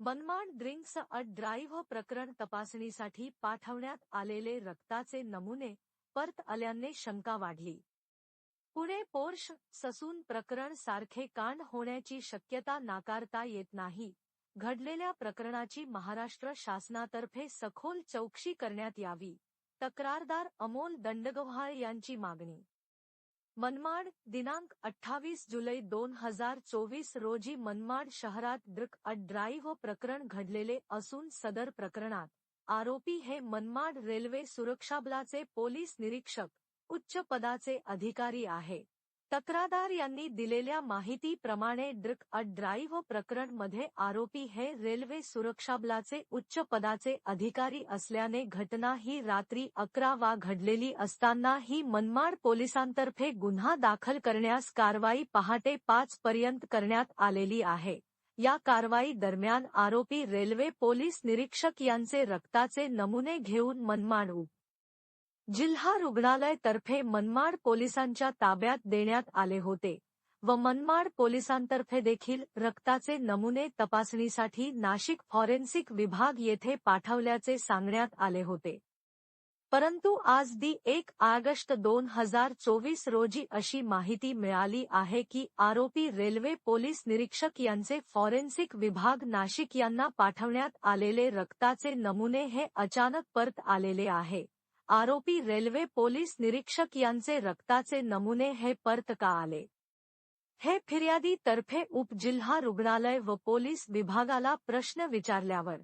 Manmad drinks अट drive प्रकरण तपासणीसाठी पाठवण्यात आलेले रक्ताचे नमुने परत आल्याने शंका वाढली. पुणे पोर्श ससून प्रकरण सारखे कांड होण्याची शक्यता नाकारता येत नाही. घडलेल्या प्रकरणाची महाराष्ट्र शासनातर्फे सखोल चौकशी करण्यात यावी. तक्रारदार अमोल दंडगव्हाळ यांची मागणी मनमाड दिनांक अठ्ठावीस जुलै दोन हजार चोवीस रोजी मनमाड शहरात ड्रक अट ड्राईव्ह प्रकरण घडलेले असून सदर प्रकरणात आरोपी हे मनमाड रेल्वे सुरक्षाबलाचे पोलीस निरीक्षक उच्च पदाचे अधिकारी आहे. तक्रारदार यांनी दिलेल्या माहितीप्रमाणे ड्रक अट ड्राईव्ह प्रकरणमध्ये आरोपी हे रेल्वे सुरक्षाबलाचे उच्च पदाचे अधिकारी असल्याने घटना ही रात्री अकरा वा घडलेली असताना ही मनमाड पोलिसांतर्फे गुन्हा दाखल करण्यास कारवाई पहाटे पाच पर्यंत करण्यात आलेली आहे. या कारवाई दरम्यान आरोपी रेल्वे पोलीस निरीक्षक यांचे रक्ताचे नमुने घेऊन मनमाड उप जिल्हा रुग्णालय तर्फे मनमाड पोलिसांच्या ताब्यात देण्यात आले होते व मनमाड पोलिसांतर्फे देखील रक्ताचे नमुने तपासणीसाठी नाशिक फॉरेन्सिक विभाग येथे पाठवल्याचे सांगण्यात आले होते. परंतु आज दी एक ऑगस्ट दोन हजार चोवीस रोजी अशी माहिती मिळाली आहे की आरोपी रेल्वे पोलीस निरीक्षक यांचे फॉरेन्सिक विभाग नाशिक यांना पाठवण्यात आलेले रक्ताचे नमुने हे अचानक परत आलेले आहे. आरोपी रेल्वे पोलीस निरीक्षक यांचे रक्ताचे नमुने हे परत का आले. हे फिर्यादी तर्फे उपजिल्हा रुग्णालय व पोलीस विभागाला प्रश्न विचारल्यावर.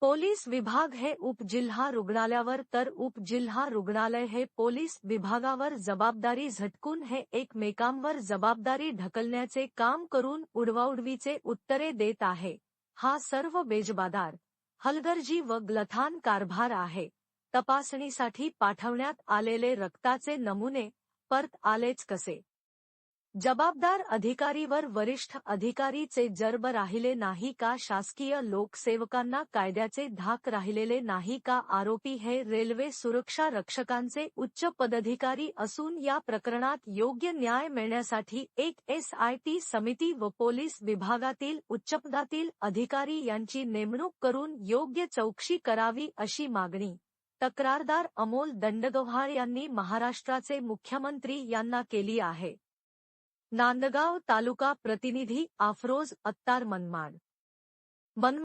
पोलीस विभाग हे उपजिल्हा रुग्णालयावर तर उपजिल्हा रुग्णालय हे पोलीस विभागावर जबाबदारी झटकून हे एकमेकांवर जबाबदारी ढकलण्याचे काम करून उडवाउडवीचे उत्तरे देत आहे. हा सर्व बेजबादार, हलगर्जी व ग्लथान कारभार आहे. तपासणीसाठी पाठवण्यात आलेले रक्ताचे नमुने परत आलेच कसे? जबाबदार अधिकारीवर वरिष्ठ अधिकारीचे जर्ब राहिले नाही का? शासकीय लोकसेवकांना कायद्याचे धाक राहिलेले नाही का? आरोपी हे रेल्वे सुरक्षा रक्षकांचे उच्च पदाधिकारी असून या प्रकरणात योग्य न्याय मिळण्यासाठी एक एसआयटी समिती व पोलीस विभागातील उच्चपदातील अधिकारी यांची नेमणूक करून योग्य चौकशी करावी अशी मागणी तक्रारदार अमोल दंडगव्हाळ यांनी महाराष्ट्राचे मुख्यमंत्री यांना केली आहे. नांदगाव तालुका प्रतिनिधी आफरोज अत्तार मनमाड